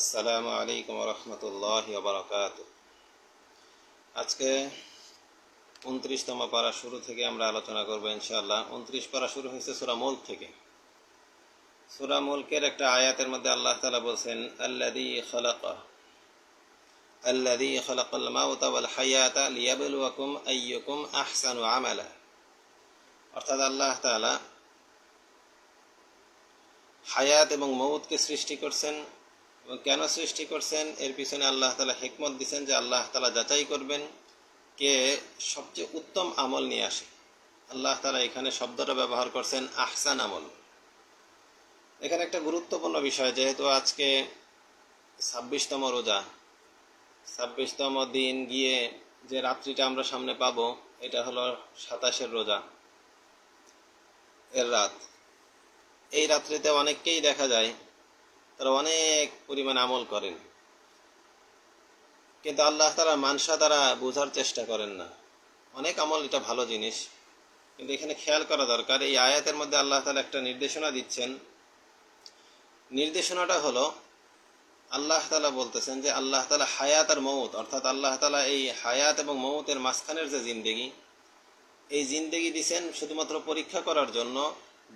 আসসালামু আলাইকুম রহমতুল্লাহ বারকাত আজকে উনত্রিশতম পারা শুরু থেকে আমরা আলোচনা করব ইনশাআল্লাহ। উনত্রিশ পারা শুরু হয়েছে সুরা থেকে। সুরা একটা আয়াতের মধ্যে আল্লাহ তালা বলছেন আল্লাদি খলাকা আল্লাদি খলাকাল মাউতা আহসানু আমালা। অর্থাৎ আল্লাহ তাআলা হায়াত এবং মৌতকে সৃষ্টি করছেন কেন সৃষ্টি করছেন? এর পিছনে আল্লাহ তালা হেকমত দিচ্ছেন যে আল্লাহ তালা যাচাই করবেন কে সবচেয়ে উত্তম আমল নিয়ে আসে। আল্লাহ তালা এখানে শব্দটা ব্যবহার করছেন আহসান আমল। এখানে একটা গুরুত্বপূর্ণ বিষয়, যেহেতু আজকে ছাব্বিশতম রোজা, ছাব্বিশতম দিন গিয়ে যে রাত্রিটা আমরা সামনে পাবো, এটা হলো সাতাশের রোজা, এর রাত। এই রাত্রিতে অনেককেই দেখা যায় তারা অনেক পরিমাণ আমল করেন। কিন্তু আল্লাহ তারা মানসা তারা বোঝার চেষ্টা করেন না। অনেক আমল এটা ভালো জিনিস, কিন্তু এখানে খেয়াল করা দরকার, এই আয়াতের মধ্যে আল্লাহ তালা একটা নির্দেশনা দিচ্ছেন। নির্দেশনাটা হলো, আল্লাহ তালা বলতেছেন যে আল্লাহ তালা হায়াত আর মৌত অর্থাৎ আল্লাহ তালা এই হায়াত এবং মৌতের মাঝখানের যে জিন্দেগি, এই জিন্দেগি দিছেন শুধুমাত্র পরীক্ষা করার জন্য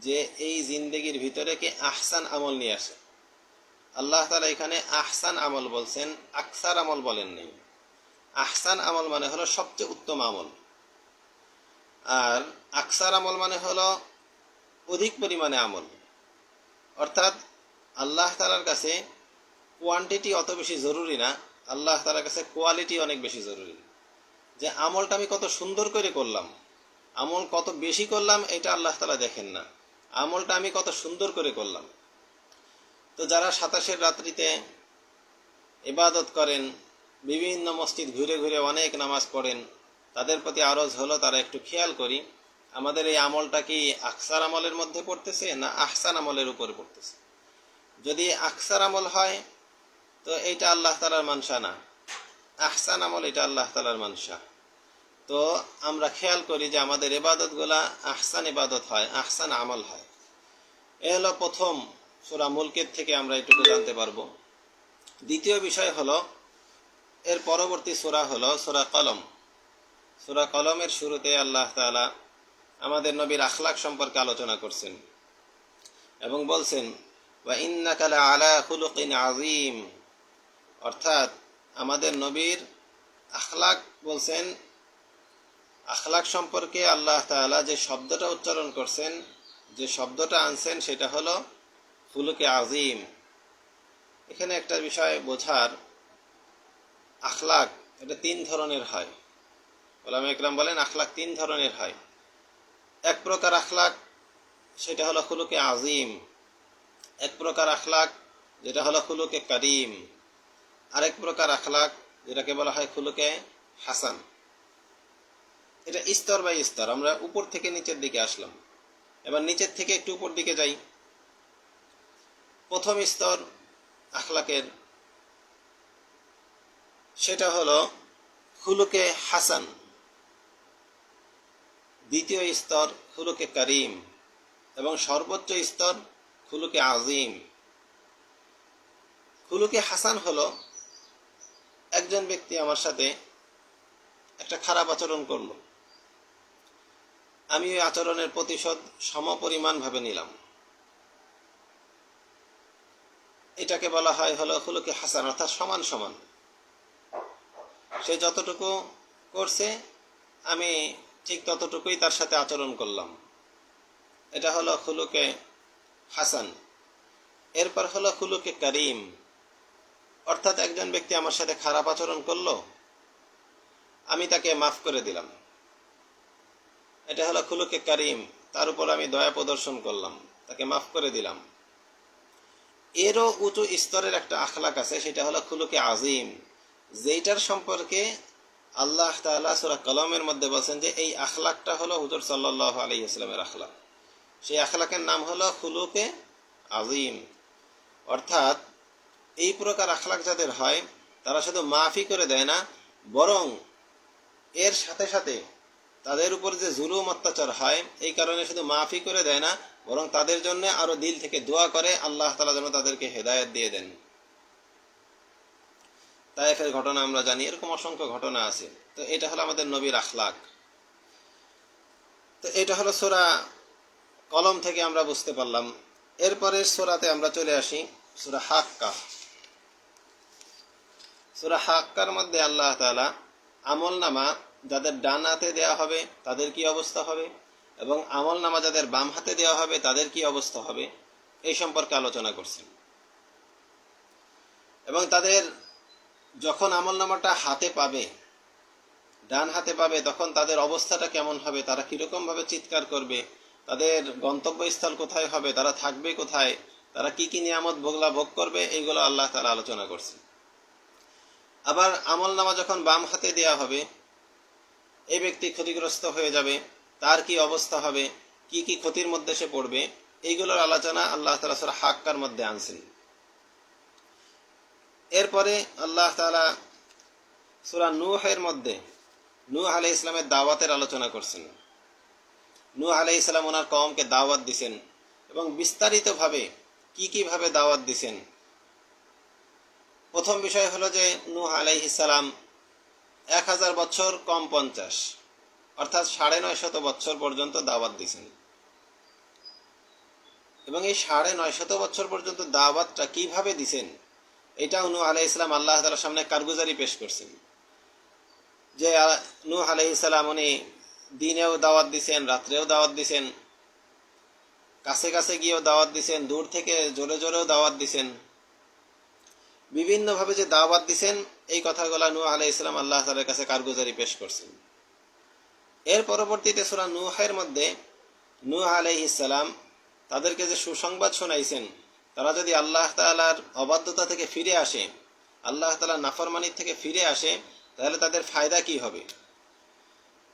যে এই জিন্দেগির ভিতরে কে আহসান আমল নিয়ে আসে। আল্লাহ তালা এখানে আহসান আমল বলছেন, আকসার আমল বলেন নেই আহসান আমল মানে হলো সবচেয়ে উত্তম আমল। আর আকসার আমল মানে হলো অধিক পরিমাণে আমল। অর্থাৎ আল্লাহ তালার কাছে কোয়ান্টিটি অত বেশি জরুরি না, আল্লাহ তালার কাছে কোয়ালিটি অনেক বেশি জরুরি। যে আমলটা আমি কত সুন্দর করে করলাম, আমল কত বেশি করলাম, এটা আল্লাহ তালা দেখেন না। আমলটা আমি কত সুন্দর করে করলাম। তো যারা সাতাশের রাত্রিতে ইবাদত করেন, বিভিন্ন মসজিদ ঘুরে ঘুরে অনেক নামাজ পড়েন, তাদের প্রতি আরজ হলো তারা একটু খেয়াল করি, আমাদের এই আমলটা কি আকসার আমলের মধ্যে পড়তেছে না আহসান আমলের উপরে পড়তেছে? যদি আকসার আমল হয়, তো এইটা আল্লাহ তালার মানসা না। আহসান আমল এটা আল্লাহ তালার মানসা। তো আমরা খেয়াল করি যে আমাদের ইবাদতগুলা আহসান ইবাদত হয়, আহসান আমল হয়। এ হলো প্রথম সুরা মুলকের থেকে আমরা এটুকু জানতে পারব। দ্বিতীয় বিষয় হলো, এর পরবর্তী সুরা হলো সুরা কলম। সুরা কলমের শুরুতে আল্লাহ তালা আমাদের নবীর আখলাক সম্পর্কে আলোচনা করছেন এবং বলছেন বা ইন্নাকালা আলা খুলুকিন আজিম অর্থাৎ আমাদের নবীর আখলাক বলছেন, আখলাক সম্পর্কে আল্লাহ তালা যে শব্দটা উচ্চারণ করছেন, যে শব্দটা আনছেন সেটা হলো ফুলুকে আজিম। এখানে একটা বিষয় বোঝার আখলাক এটা তিন ধরনের হয়। ওলাম একরাম বলেন, আখলাক তিন ধরনের হয়। এক প্রকার আখলাক সেটা হলো খুলুকে আজিম। এক প্রকার আখলাক যেটা হলো খুলুকে করিম। আরেক প্রকার আখলাক যেটাকে বলা হয় খুলুকে হাসান। এটা স্তর বাই স্তর, আমরা উপর থেকে নিচের দিকে আসলাম। এবার নিচের থেকে একটু উপর দিকে যাই। প্রথম স্তর আখলাকের, সেটা হলো হুলুকে হাসান। দ্বিতীয় স্তর হুলুকে করিম এবং সর্বোচ্চ স্তর খুলুকে আজিম খুলুকে হাসান হলো একজন ব্যক্তি আমার সাথে একটা খারাপ আচরণ করল। আমি ওই আচরণের প্রতিশোধ সমপরিমাণভাবে নিলাম। এটাকে বলা হয় হলো হুলুকে হাসান, অর্থাৎ সমান সমান। সে যতটুকু করছে, আমি ঠিক ততটুকুই তার সাথে আচরণ করলাম। এটা হলো খুলুকে হাসান। এরপর হলো খুলুকে করিম। অর্থাৎ একজন ব্যক্তি আমার সাথে খারাপ আচরণ করল, আমি তাকে মাফ করে দিলাম। এটা হলো খুলুকে করিম। তার উপর আমি দয়া প্রদর্শন করলাম, তাকে মাফ করে দিলাম। এরও উঁচু স্তরের একটা আখলাক আছে, সেটা হলো খুলুকে আজিম। যেইটার সম্পর্কে আল্লাহ তালা সুরা কলমের মধ্যে বলছেন যে, এই আখলাকটা হলো হুজুর সাল্লাহ আলী ইসলামের আখলাক। সেই আখলাকের নাম হলো খুলুকে আজিম। অর্থাৎ এই প্রকার আখলাক যাদের হয়, তারা শুধু মাফি করে দেয় না, বরং এর সাথে সাথে তাদের উপর যে জুলুম, অত্যাচার হয়, এই কারণে শুধু মাফি করে দেয় না, বরং তাদের জন্য আরও দিল থেকে দোয়া করে, আল্লাহ তালা যেন তাদেরকে হেদায়ত দিয়ে দেন। তায়েফের ঘটনা আমরা জানি, এরকম অসংখ্য ঘটনা আছে। তো এটা হলো আমাদের নবীর আখলাক। তো এটা হলো সোরা কলম থেকে আমরা বুঝতে পারলাম। এরপরে সোরাতে আমরা চলে আসি, সুরা হাক্কা। সুরা হাক্কার মধ্যে আল্লাহ তাআলা আমল নামা যাদের ডান হাতে দেওয়া হবে, তাদের কি অবস্থা হবে? এবং আমল নামা যাদের বাম হাতে দেওয়া হবে, তাদের কি অবস্থা হবে? এই সম্পর্কে আলোচনা করছেন। এবং তাদের যখন আমল নামাটা হাতে পাবে, ডান হাতে পাবে, তখন তাদের অবস্থাটা কেমন হবে? তারা কীরকম ভাবে চিৎকার করবে? তাদের গন্তব্যস্থল কোথায় হবে? তারা থাকবে কোথায়? তারা কি কি নিয়ামত ভোগলা ভোগ করবে? এইগুলো আল্লাহ তারা আলোচনা করছে আবার আমল নামা যখন বাম হাতে দেয়া হবে এই ব্যক্তি ক্ষতিগ্রস্ত হয়ে যাবে, তার কি অবস্থা হবে, কি কি ক্ষতির মধ্যে সে পড়বে, এইগুলোর আলোচনা আল্লাহ তালা সুরা হাক্কার মধ্যে আনছেন। এরপরে আল্লাহ তালা সুরা নুহের মধ্যে, নূহ আলাই ইসলামের দাওয়াতের আলোচনা করছেন। নূহ আলাই ইসলাম ওনার কমকে দাওয়াত দিছেন এবং বিস্তারিতভাবে কি কীভাবে দাওয়াত দিছেন। প্রথম বিষয় হলো যে, নূহ আলাইহিসালাম এক হাজার বছর কম পঞ্চাশ। অর্থাৎ সাড়ে নয় শত বছর পর্যন্ত দাওয়াত দিছেন এবং এই সাড়ে নয় শত বছর পর্যন্ত দাওয়াতটা কীভাবে দিছেন এটাও নু আলাই ইসলাম আল্লাহ তালার সামনে কারগুজারি পেশ করছেন। যে নু আলাই ইসলাম উনি দিনেও দাওয়াত দিছেন, রাত্রেও দাওয়াত দিছেন, কাছে কাছে গিয়েও দাওয়াত দিছেন, দূর থেকে জোরে জোরেও দাওয়াত দিছেন। বিভিন্নভাবে যে দাওয়াত দিছেন, এই কথাগুলো নূহ আলাই ইসলাম আল্লাহ তালের কাছে কারগুজারি পেশ করছেন। এর পরবর্তীতে সুরা নুহের মধ্যে নূহ আলাই ইসলাম তাদেরকে যে সুসংবাদ শোনাইছেন, তারা যদি আল্লাহ তালার অবাধ্যতা থেকে ফিরে আসে, আল্লাহ তালার নাফরমানির থেকে ফিরে আসে, তাহলে তাদের ফায়দা কি হবে?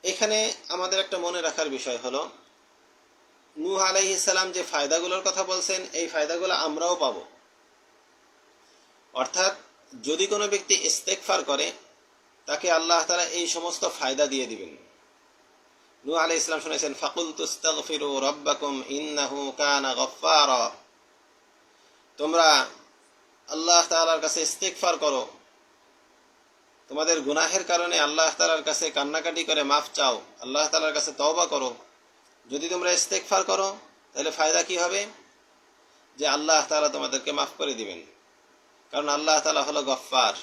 এখানে আমাদের একটা মনে রাখার বিষয় হলো, নূহ আলাইহিসাল্লাম যে ফায়দাগুলোর কথা বলছেন, এই ফায়দাগুলো আমরাও পাব। অর্থাৎ যদি কোনো ব্যক্তি ইস্তেকফার করে, তাকে আল্লাহ তালা এই সমস্ত ফায়দা দিয়ে দিবেন। নু আলাই ইসলাম শুনেছেন ফাকুল তুস্তাগফিরু রব্বাকুম ইন্নাহু কানা গফফারা। তোমরা আল্লাহ তাআলার কাছে ইস্তেকফার করো। তোমাদের গুনাহের কারণে আল্লাহ তালার কাছে কান্নাকাটি করে মাফ চাও। আল্লাহ তালার কাছে তওবা করো। যদি তোমরা ইস্তেকফার করো, তাহলে ফায়দা কি হবে? যে আল্লাহ তালা তোমাদেরকে মাফ করে দিবেন। কারণ আল্লাহ তালা হলো গফফার।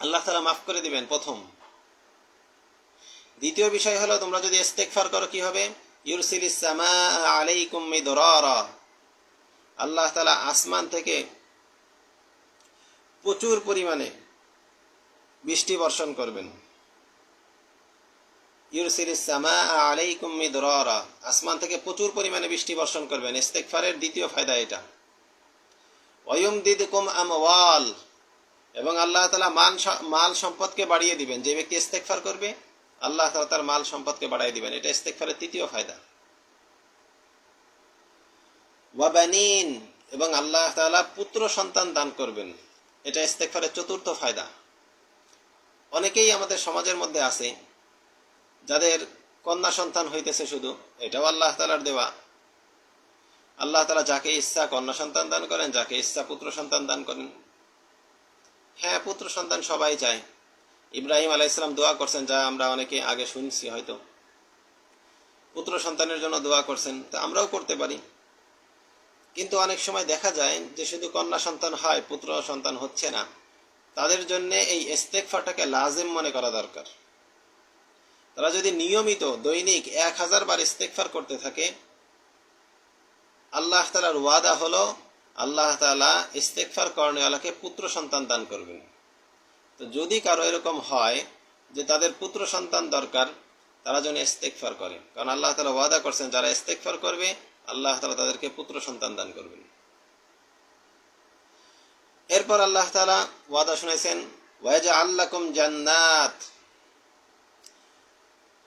আল্লাহ তালা মাফ করে দিবেন প্রথম। দ্বিতীয় বিষয় হলো, তোমরা যদি ইস্তেকফার করো কি হবে? ইউরসিল ইসামা আলাইকুম মিদরারা। আল্লাহ তালা আসমান থেকে প্রচুর পরিমাণে বৃষ্টি বর্ষণ করবেন। আলাইকুম মিদরারা। আসমান থেকে প্রচুর পরিমাণে বৃষ্টি বর্ষণ করবেন। ইস্তেকফারের দ্বিতীয় ফায়দা এটা। ওয়ুম দিদকুম আমওয়াল। এবং আল্লাহ তালা মান মাল সম্পদকে বাড়িয়ে দিবেন। যে ব্যক্তি ইস্তেকফার করবে, আল্লাহ তালা তার মাল সম্পদকে বাড়িয়ে দিবেন। এটা ইস্তেকফারের তৃতীয় ফায়দা। ওয়াবানিন এবং আল্লাহ তালা পুত্র সন্তান দান করবেন। এটা ইস্তেকফারের চতুর্থ ফায়দা। অনেকেই আমাদের সমাজের মধ্যে আছে, যাদের কন্যা সন্তান হইতেছে শুধু, এটাও আল্লাহ তালার দেওয়া। আল্লাহ তালা যাকে ইচ্ছা কন্যা সন্তান দান করেন, যাকে ইচ্ছা পুত্র সন্তান দান করেন। হ্যাঁ পুত্র সন্তান সবাই চায়। ইব্রাহিম আলাহ ইসলাম দোয়া করছেন, যা আমরা অনেকে আগে শুনছি হয়তো। পুত্র সন্তানের জন্য দোয়া করছেন, তা আমরাও করতে পারি। কিন্তু অনেক সময় দেখা যায় যে শুধু কন্যা সন্তান হয়, পুত্র সন্তান হচ্ছে না। তাদের জন্য এই ইস্তেকফারটাকে লাজেম মনে করা দরকার। তারা যদি নিয়মিত, দৈনিক এক হাজার বার ইস্তেকফার করতে থাকে আল্লাহ তালার ওয়াদা হলো, আল্লাহ তালা ইস্তেকফার কর্ণওয়ালাকে পুত্র সন্তান দান করবেন। তো যদি কারও এরকম হয় যে তাদের পুত্র সন্তান দরকার, তারা যেন ইস্তেকফার করে। কারণ আল্লাহ তালা ওয়াদা করছেন, যারা ইস্তেকফার করবে, আল্লাহ তালা তাদেরকে পুত্র সন্তান দান করবেন। এরপর আল্লাহ তালা ওয়াদা শুনেছেন ওয়াজা আল্লাকুম জান্নাত।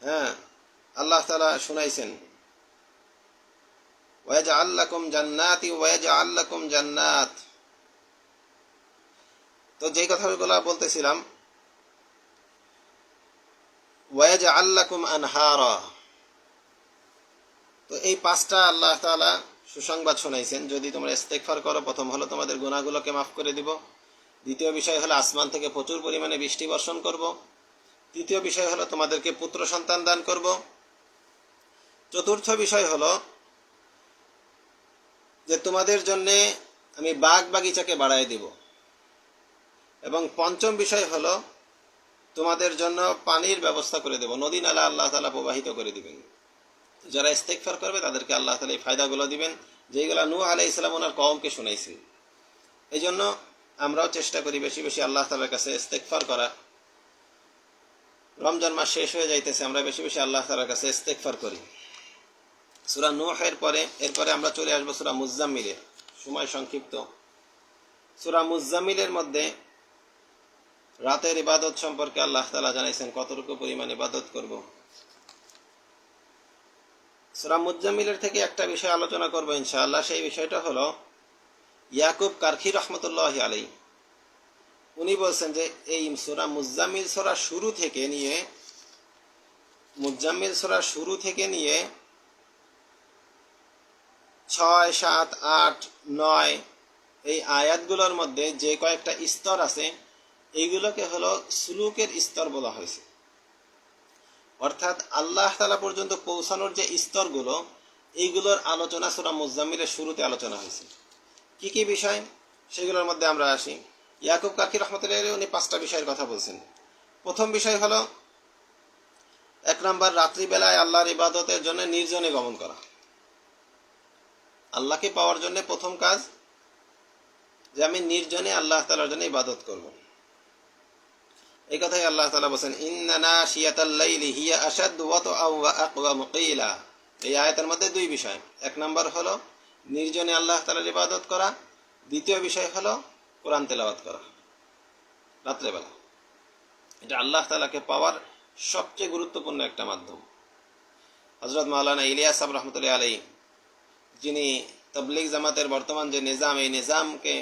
হ্যাঁ আল্লাহ তালা শুনাইছেন ওয়াজা আল্লাকুম জান্নাতি ওয়াজা আল্লাকুম জান্নাত তো যেই কথাগুলো বলতেছিলাম ওয়াজা আল্লাকুম আনহারা তো এই পাঁচটা আল্লাহ তালা সুসংবাদ শুনাইছেন। যদি তোমরা ইস্তেকফার করো, প্রথম হলো তোমাদের গুণাগুলোকে মাফ করে দিব। দ্বিতীয় বিষয় হলো আসমান থেকে প্রচুর পরিমাণে বৃষ্টি বর্ষণ করব। তৃতীয় বিষয় হলো তোমাদেরকে পুত্র সন্তান দান করব। চতুর্থ বিষয় হলো যে তোমাদের জন্যে আমি বাগ বাগিচাকে বাড়াই দিব। এবং পঞ্চম বিষয় হলো, তোমাদের জন্য পানির ব্যবস্থা করে দেব। নদী নালা আল্লাহ তালা প্রবাহিত করে দিবেন। যারা ইস্তেকফার করবে, তাদেরকে আল্লাহ তালা এই ফায়দাগুলো দিবেন। যেগুলো নূহ আলাই ইসলাম ওনার কমকে শুনাইছেন। এই জন্য আমরাও চেষ্টা করি বেশি বেশি আল্লাহ তালার কাছে ইস্তেকফার করা। রমজান মাস শেষ হয়ে যাইতেছে, আমরা বেশি বেশি আল্লাহ তালার কাছে ইস্তেকফার করি। সুরা নুহের পরে, এরপরে আমরা চলে আসব সুরা মুজাম্মিলে। সময় সংক্ষিপ্ত। সুরা মুজাম্মিলের মধ্যে রাতের ইবাদত সম্পর্কে আল্লাহ তালা জানাইছেন, কতটুকু পরিমাণ ইবাদত করব? সুরা মুজাম্মিলের থেকে একটা বিষয় আলোচনা করব ইনশাআল্লাহ, সেই বিষয়টা হলো ইয়াকুব কারখি রহমতুল্লাহ আলাই উনি বলছেন যে এই সুরা মুজাম্মিল সোরা শুরু থেকে নিয়ে, মুজাম্মিল সোরা শুরু থেকে নিয়ে ছয়, সাত, আট, নয় এই আয়াতগুলোর মধ্যে যে কয়েকটা স্তর আছে, এইগুলোকে হলো সুলুকের স্তর বলা হয়েছে। অর্থাৎ আল্লাহ তালা পর্যন্ত পৌঁছানোর যে স্তরগুলো, এইগুলোর আলোচনা সুরা মুজাম্মিলের শুরুতে আলোচনা হয়েছে। কি কি বিষয়? সেগুলোর মধ্যে আমরা আসি। ইয়াকুব কাকি রহমতুল্লাহ উনি পাঁচটা বিষয়ের কথা বলছেন। প্রথম বিষয় হলো, এক নম্বর, রাত্রিবেলায় আল্লাহর ইবাদতের জন্য নির্জনে গমন করা। আল্লাহকে পাওয়ার জন্য প্রথম কাজ যে আমি নির্জনে আল্লাহ তালার জন্য ইবাদত করব। এই কথাই আল্লাহ তালা বলছেন ইন্নানা শিয়াতাল্লাইলি হিয়া আসাদ মুকিলা এই আয়াতের মধ্যে দুই বিষয়। এক নম্বর হলো নির্জনে আল্লাহ তালার ইবাদত করা। দ্বিতীয় বিষয় হলো কোরআন তেলাওয়াত করা। রাত্রেবেলা। এটা আল্লাহ তালাকে পাওয়ার সবচেয়ে গুরুত্বপূর্ণ একটা মাধ্যম। হজরত মাওলানা ইলিয়াস সাব রহমতুল্লাহ আলী যিনি তবলিগ জামাতের বর্তমান যে নিজাম, এই নিজামকে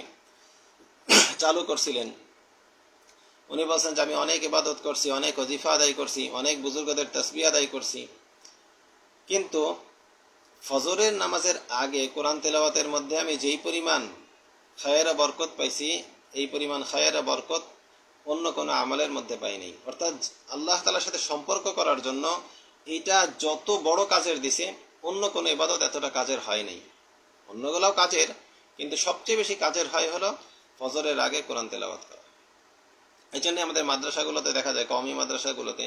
চালু করছিলেন, উনি বলছেন যে আমি অনেক ইবাদত করছি, অনেক অজিফা আদায় করছি, অনেক বুজুর্গদের তসবি আদায় করছি। কিন্তু ফজরের নামাজের আগে কোরআন তেলাওয়াতের মধ্যে আমি যেই পরিমাণ খায়েরা বরকত পাইছি, এই পরিমাণ খায়েরা বরকত অন্য কোনো আমলের মধ্যে পাইনি অর্থাৎ আল্লাহ তালার সাথে সম্পর্ক করার জন্য এটা যত বড় কাজের দিছে অন্য কোনো ইবাদত এতটা কাজের হয় নাই। অন্যগুলোও কাজের, কিন্তু সবচেয়ে বেশি কাজের হয় হলো ফজরের আগে কোরআন তেলাওয়াত করা। এই জন্য আমাদের মাদ্রাসাগুলোতে দেখা যায় কমি মাদ্রাসাগুলোতে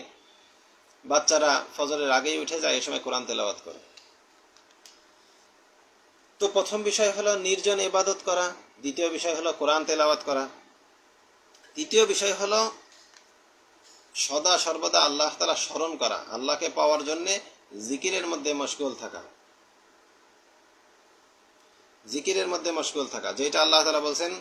বাচ্চারা ফজরের আগেই উঠে যায় এই সময় কোরআন তেলাওয়াত করে। তো প্রথম বিষয় হলো নির্জন ইবাদত করা, দ্বিতীয় বিষয় হলো কোরআন তেলাওয়াত করা। তৃতীয় বিষয় হলো সদা সর্বদা আল্লাহ তালা স্মরণ করা, আল্লাহকে পাওয়ার জন্যে জিকিরের মধ্যে মশগুল থাকা। জিকিরের মধ্যে মশগুল থাকা, যেটা আল্লাহ তালা বলছেন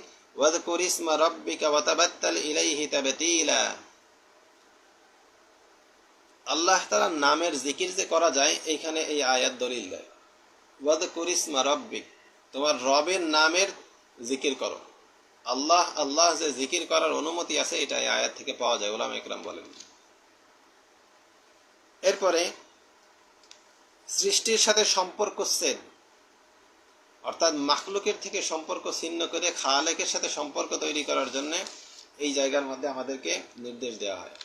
আল্লাহ তাআলার নামের জিকির যে করা যায়, এইখানে এই আয়াত দলিল দেয়। ওয়াদ করিসমা রব্বিক, তোমার রবের নামের জিকির করো। আল্লাহ আল্লাহ যে জিকির করার অনুমতি আছে, এটা এই আয়াত থেকে পাওয়া যায় ওলাম একরাম বলেন। এরপরে, সৃষ্টির সাথে সম্পর্ক সেন অর্থাৎ মাখলুকের থেকে সম্পর্ক ছিন্ন করে খালেকের সাথে সম্পর্ক তৈরি করার জন্য এই জায়গার মধ্যে আমাদেরকে নির্দেশ দেওয়া হয়।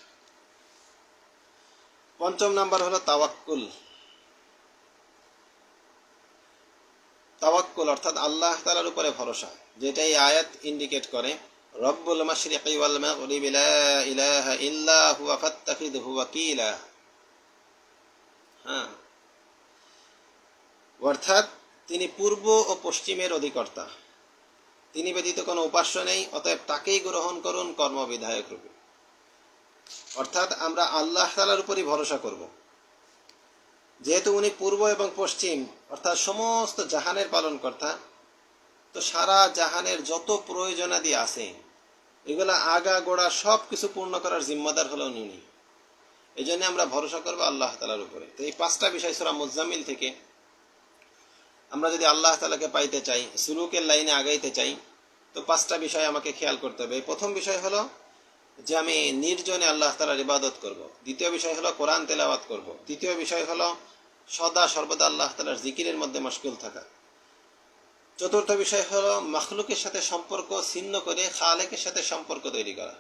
পঞ্চম নাম্বার হলো তাওয়াক্কুল। তাওয়াক্কুল, অর্থাৎ আল্লাহ তালার উপরে ভরসা যেটা এই আয়াত ইন্ডিকেট করে, রব্বুল মাশরিকি ওয়াল মাগরিবি লা ইলাহা ইল্লা হুয়া ফাত্তাখিযহু ওয়াকিলা। হ্যাঁ। অর্থাৎ তিনি পূর্ব ও পশ্চিমের অধিকর্তা। তিনি ব্যতীত কোনো উপাস্য নেই, অতএব তাকেই গ্রহণ করুন কর্মবিধায়ক রূপে। অর্থাৎ আমরা আল্লাহ তালার উপরই ভরসা করব। যেহেতু উনি পূর্ব এবং পশ্চিম, অর্থাৎ সমস্ত জাহানের পালনকর্তা, তো সারা জাহানের যত প্রয়োজনাদি আছে, এগুলা আগা, গোড়া সব কিছু পূর্ণ করার জিম্মাদার হলো উনি। এই জন্য আমরা ভরসা করব আল্লাহ তালার উপরে। তো এই পাঁচটা বিষয় সুরা মুজাম্মিল থেকে আমরা যদি আল্লাহ তালাকে পাইতে চাই, সুলুকের লাইনে আগাইতে চাই, তো পাঁচটা বিষয় আমাকে খেয়াল করতে হবে। প্রথম বিষয় হলো যে আমি নির্জনে আল্লাহ তালার ইবাদত করব। দ্বিতীয় বিষয় হলো কোরআন তেলাওয়াত করব। তৃতীয় বিষয় হলো সদা সর্বদা আল্লাহ তালার জিকিরের মধ্যে মশগুল থাকা। চতুর্থ বিষয় হলো মখলুকের সাথে সম্পর্ক ছিন্ন করে খালেকের সাথে সম্পর্ক তৈরি করা।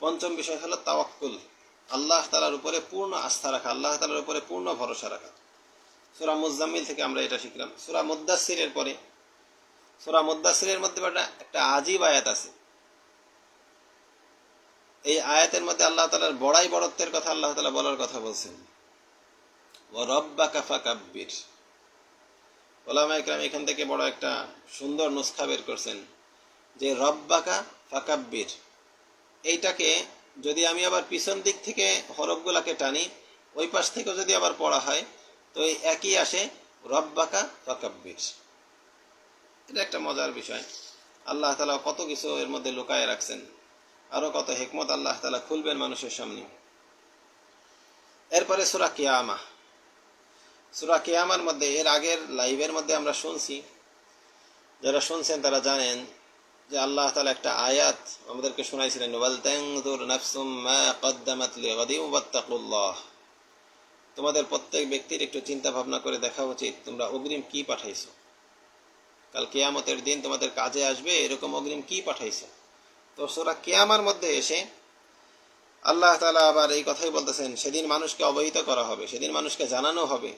পঞ্চম বিষয় হলো তাওয়াক্কুল। আল্লাহ তালার উপরে পূর্ণ আস্থা রাখা, আল্লাহ তালার উপরে পূর্ণ ভরসা রাখা। সুরা মুজাম্মিল থেকে আমরা এটা শিখলাম। সুরা মুদাসিরের পরে, সুরা মুদাসিরের মধ্যে একটা আজীব আয়াত আছে। এই আয়াতের মধ্যে আল্লাহ তালার বড়াই বড়ত্বের কথা আল্লাহ তালা বলার কথা বলছেন। ও এখান থেকে বড় একটা সুন্দর নুসখা বের করছেন যে রব্বাকা ফাকাব্বির। এইটাকে যদি আমি আবার পিছন দিক থেকে হরফগুলাকে টানি, ওই পাশ থেকেও যদি আবার পড়া হয়, তো এই একই আসে রব্বাকা ফাকাব্বির। এটা একটা মজার বিষয়। আল্লাহ তালা কত কিছু এর মধ্যে লুকায় রাখছেন। আরও কত হেকমত আল্লাহ তালা খুলবেন মানুষের সামনে। এরপরে সুরা কিয়ামা। সুরা কিয়ামার মধ্যে, এর আগের লাইভের মধ্যে আমরা শুনছি। যারা শুনছেন তারা জানেন যে আল্লাহ তালা একটা আয়াত আমাদেরকে শোনাইছিলেন তোমাদের প্রত্যেক ব্যক্তির একটু চিন্তা ভাবনা করে দেখা উচিত, তোমরা অগ্রিম কি পাঠাইছো? কাল কেয়ামতের দিন তোমাদের কাজে আসবে, এরকম অগ্রিম কি পাঠাইছো? তো সুরা কেয়ামার মধ্যে এসে আল্লাহ তালা আবার এই কথাই বলতেছেন, সেদিন মানুষকে অবহিত করা হবে, সেদিন মানুষকে জানানো হবে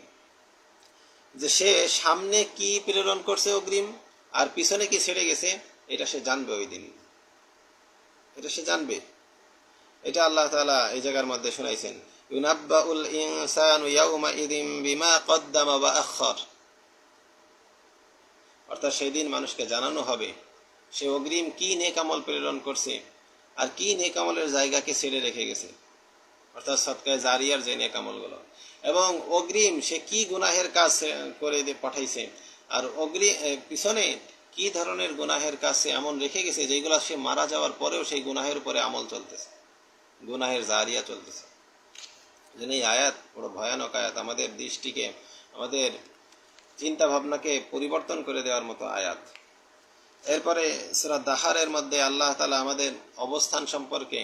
যে সে সামনে কি প্রেরণ করছে অগ্রিম আর পিছনে কি ছেড়ে গেছে, এটা সে জানবে ওই দিন। এটা সে জানবে। এটা আল্লাহ তাআলা এই জায়গার মধ্যে শোনাইছেন বিমা অর্থাৎ সেই দিন মানুষকে জানানো হবে। সে অগ্রিম কি নেকামল প্রেরণ করছে আর কি নেকামলের জায়গাকে ছেড়ে রেখে গেছে? অর্থাৎ সৎকায় জারিয়ার যে নেকামলগুলো এবং অগ্রিম সে কি গুনাহের কাজ করে পাঠাইছে? আর অগ্রি এ, পিছনে কি ধরনের গুনাহের কাজ সে এমন রেখে গেছে যেগুলো সে মারা যাওয়ার পরেও সেই গুনাহের উপরে আমল চলতেছে? গুনাহের জারিয়া চলতেছে। যেন এই আয়াত বড় ভয়ানক আয়াত। আমাদের দৃষ্টিকে আমাদের চিন্তা ভাবনাকে পরিবর্তন করে দেওয়ার মতো আয়াত। এরপরে সুরা দাহারের মধ্যে আল্লাহ তালা আমাদের অবস্থান সম্পর্কে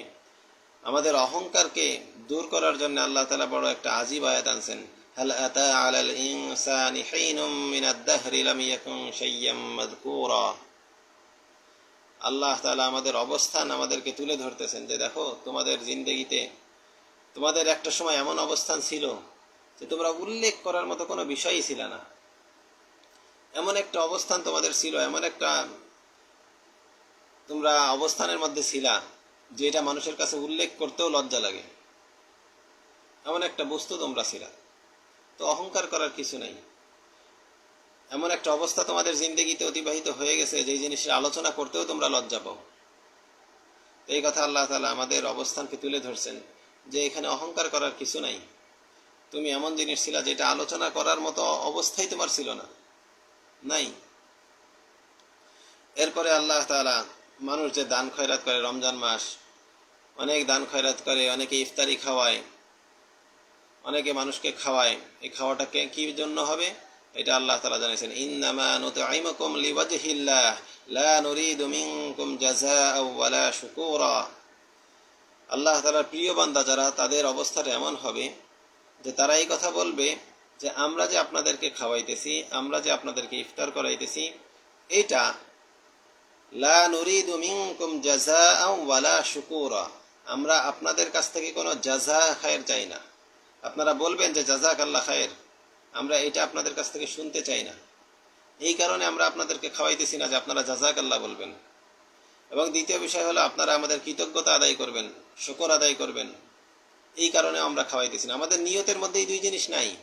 আমাদের অহংকারকে দূর করার জন্য আল্লাহ তালা বড় একটা আজিব আয়াত আনছেন هل أتى على الإنسان حين من الدهر لم يكن شيئا مذكورا আল্লাহ তাআলা আমাদের অবস্থান আমাদেরকে তুলে ধরতেছেন যে দেখো তোমাদের জিন্দগিতে তোমাদের একটা সময় এমন অবস্থান ছিল যে তোমরা উল্লেখ করার মতো কোনো বিষয়ই ছিল না এমন একটা অবস্থান তোমাদের ছিল এমন একটা তোমরা অবস্থানের মধ্যে ছিলা, যে এটা মানুষের কাছে উল্লেখ করতেও লজ্জা লাগে। এমন একটা বস্তু তোমরা ছিলা। তো অহংকার করার কিছু নাই। এমন একটা অবস্থা তোমাদের জিন্দগিতে অতিবাহিত হয়ে গেছে যে জিনিসের আলোচনা করতেও তোমরা লজ্জা পাও। এই কথা আল্লাহ তালা আমাদের অবস্থানকে তুলে ধরছেন, যে এখানে অহংকার করার কিছু নাই। তুমি এমন জিনিস ছিলা, যেটা আলোচনা করার মতো অবস্থাই তোমার ছিল না। নাই। এরপরে আল্লাহ তাআলা মানুষ যে দান খয়রাত করে রমজান মাস, অনেক দান খয়রাত করে, অনেকে ইফতারি খাওয়ায়, অনেকে মানুষকে খাওয়ায়, এই খাওয়াটাকে কি জন্য হবে? এটা আল্লাহ তালা জানিয়েছেন, ইন্নামা নুতঈমুকুম লিওয়াজহিল্লাহ, লা নুরিদু মিনকুম ওয়ালা শুকুরা। আল্লাহ তাআলার প্রিয় বান্দা যারা, তাদের অবস্থাটা এমন হবে যে তারা এই কথা বলবে যে, আমরা যে আপনাদেরকে খাওয়াইতেছি, আমরা যে আপনাদেরকে ইফতার করাইতেছি, এটা লা নুরিদু মিনকুম জাযাআ ওয়ালা শুকুরা। আমরা আপনাদের কাছ থেকে কোনো জাযা খায়ের চাই না। আপনারা বলবেন যে জাজাক আল্লাহ খায়ের। আমরা এটা আপনাদের কাছ থেকে শুনতে চাই না। এই কারণে আমরা আপনাদেরকে খাওয়াইতেছি না যে আপনারা জাজাক আল্লাহ বলবেন। এবং দ্বিতীয় বিষয় হলো, আপনারা আমাদের কৃতজ্ঞতা আদায় করবেন, শুকর আদায় করবেন। এই কারণে আমরা খাওয়াইতেছি না। আমাদের নিয়তের মধ্যে এই দুই জিনিস নাই।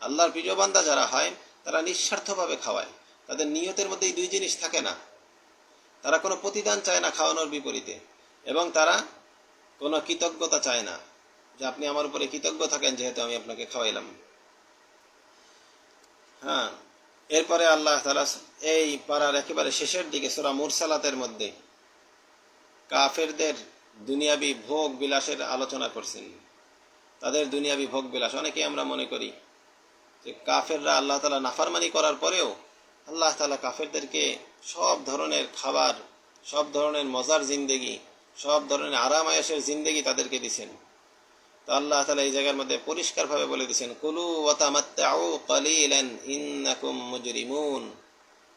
আল্লাহর প্রিয় বান্দা যারা হয়, তারা নিঃস্বার্থভাবে খাওয়ায়। তাদের নিয়তের মধ্যে এই দুই জিনিস থাকে না। তারা কোনো প্রতিদান চায় না খাওয়ানোর বিপরীতে। এবং তারা কোনো কৃতজ্ঞতা চায় না যে আপনি আমার উপরে কৃতজ্ঞ থাকেন যেহেতু আমি আপনাকে খাওয়াইলাম। হ্যাঁ এরপরে আল্লাহ তালা এই পাড়ার একেবারে শেষের দিকে সোরা মুরসালাতের মধ্যে কাফেরদের দুনিয়াবি ভোগ বিলাসের আলোচনা করছেন। তাদের দুনিয়াবি ভোগ বিলাস। অনেকে আমরা মনে করি যে কাফেররা আল্লাহ তালা নাফারমানি করার পরেও আল্লাহ তালা কাফেরদেরকে সব ধরনের খাবার, সব ধরনের মজার জিন্দেগি, সব ধরনের আরাম জিন্দেগি তাদেরকে দিছেন। তো আল্লাহ তালা এই জায়গার মধ্যে পরিষ্কারভাবে বলে দিয়েছেন কুলু ওয়াতামাত্তাউ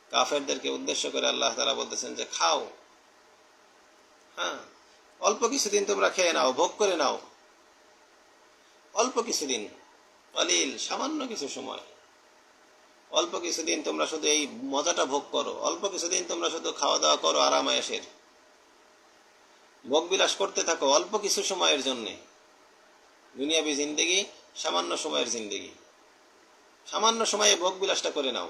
কাফেরদেরকে উদ্দেশ্য করে আল্লাহ তালা বলতেছেন যে, খাও। হ্যাঁ অল্প কিছুদিন তোমরা খেয়ে নাও, ভোগ করে নাও। অল্প কিছুদিন অলিল সামান্য কিছু সময়। অল্প কিছুদিন তোমরা শুধু এই মজাটা ভোগ করো, অল্প কিছুদিন তোমরা শুধু খাওয়া দাওয়া করো আরামায়াসের ভোগ বিলাস করতে থাকো অল্প কিছু সময়ের জন্যে। দুনিয়াবি জিন্দেগি, সামান্য সময়ের জিন্দেগি। সামান্য সময়ে ভোগ বিলাসটা করে নাও।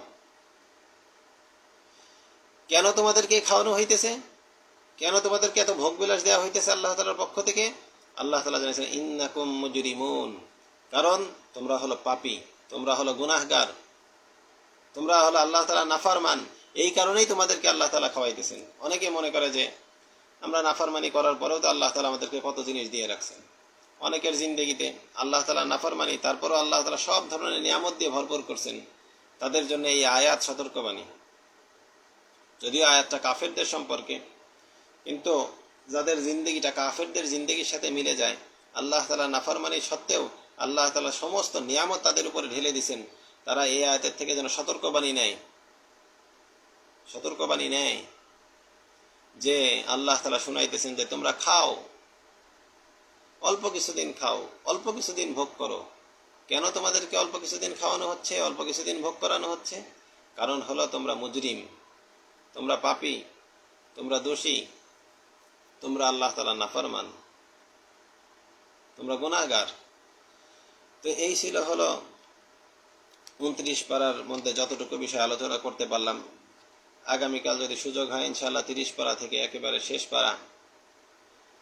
কেন তোমাদেরকে খাওয়ানো হইতেছে? কেন তোমাদেরকে এত ভোগ বিলাস দেওয়া হইতেছে আল্লাহ তালার পক্ষ থেকে? আল্লাহ তালা জানিয়েছেন, ইন্নাকুম মুজরিমুন। কারণ তোমরা হলো পাপি, তোমরা হলো গুনাহগার। তোমরা হলো আল্লাহ তালা নাফারমান। এই কারণেই তোমাদেরকে আল্লাহ তালা খাওয়াইতেছেন। অনেকে মনে করে যে আমরা নাফারমানি করার পরেও তো আল্লাহ তালা আমাদেরকে কত জিনিস দিয়ে রাখছেন। অনেকের জিন্দগিতে আল্লাহ তালা নাফারমানি, তারপরও আল্লাহ তালা সব ধরনের নিয়ামত দিয়ে ভরপুর করছেন। তাদের জন্য এই আয়াত সতর্কবাণী। যদিও আয়াতটা কাফেরদের সম্পর্কে, কিন্তু যাদের জিন্দগিটা কাফেরদের জিন্দগির সাথে মিলে যায়, আল্লাহ তালা নাফারমানি সত্ত্বেও আল্লাহ তালা সমস্ত নিয়ামত তাদের উপরে ঢেলে দিছেন। তারা এই আয়াতের থেকে যেন সতর্কবাণী নেয়। সতর্কবাণী নেয় যে আল্লাহ তালা শুনাইতেছেন যে তোমরা খাও, অল্প কিছুদিন খাও, অল্প কিছুদিন ভোগ করো। কেন তোমাদেরকে অল্প কিছুদিন খাওয়ানো হচ্ছে, অল্প কিছুদিন ভোগ করানো হচ্ছে? কারণ হলো তোমরা মুজরিম, তোমরা পাপি, তোমরা দোষী, তোমরা আল্লাহ তালা নাফরমান, তোমরা গুণাগার তো এই ছিল হলো উনত্রিশ পাড়ার মধ্যে যতটুকু বিষয় আলোচনা করতে পারলাম, আগামীকাল যদি সুযোগ হয় ইনশাল্লাহ তিরিশ পাড়া থেকে একেবারে শেষ পাড়া,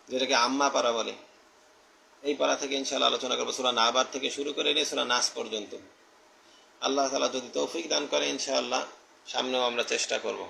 যেটাকে আম্মা পাড়া বলে, এই পাড়া থেকে ইনশাল্লাহ আলোচনা করব সুরা নাবার থেকে শুরু করে নিয়ে সুরা নাচ পর্যন্ত। আল্লাহ তালা যদি তৌফিক দান করে ইনশাআল্লাহ সামনেও আমরা চেষ্টা করব।